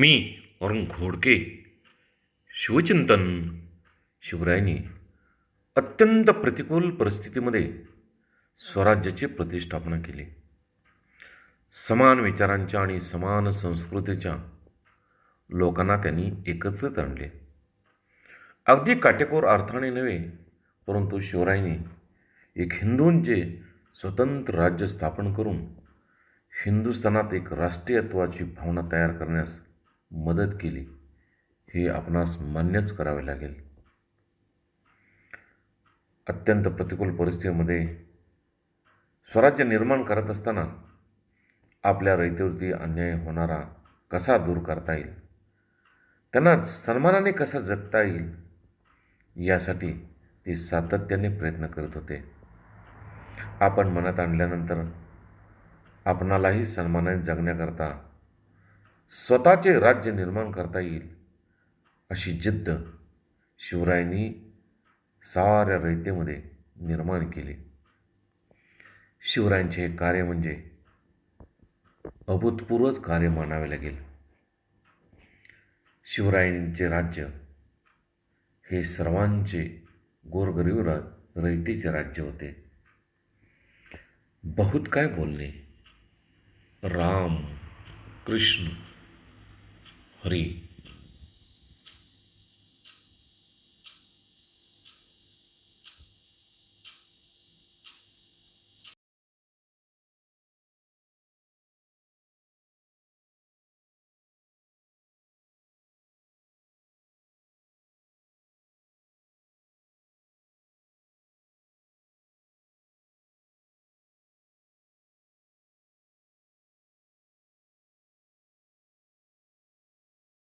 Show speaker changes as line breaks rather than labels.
मी अरुण घोडके शिवचिंतन शिवरायांनी अत्यंत प्रतिकूल परिस्थितीमध्ये स्वराज्याची प्रतिष्ठापना केली. समान विचारांच्या आणि समान संस्कृतीच्या लोकांना त्यांनी एकत्रित आणले. अगदी काटेकोर अर्थाने नव्हे परंतु शिवरायांनी एक हिंदूंचे स्वतंत्र राज्य स्थापन करून हिंदुस्थानात एक राष्ट्रीयत्वाची भावना तयार करण्यास मदत केली हे आपणास मान्यच करावे लागेल. अत्यंत प्रतिकूल परिस्थितीमध्ये स्वराज्य निर्माण करत असताना आपल्या रयतेवरती अन्याय होणारा कसा दूर करता येईल? त्यांना सन्मानाने कसा जगता येईल? यासाठी ते सातत्याने प्रयत्न करत होते. आपण मनात आणल्यानंतर आपणालाही सन्मानाने जगण्याकरता स्वतःचे राज्य निर्माण करता येईल अशी जिद्द शिवरायांनी साऱ्या रयतेमध्ये निर्माण केली. शिवरायांचे हे कार्य म्हणजे अभूतपूर्वच कार्य मानावे लागेल. शिवरायांचे राज्य हे सर्वांचे गोरगरीब रा रयतेचे राज्य होते. बहुत काय बोलणे. राम कृष्ण हरी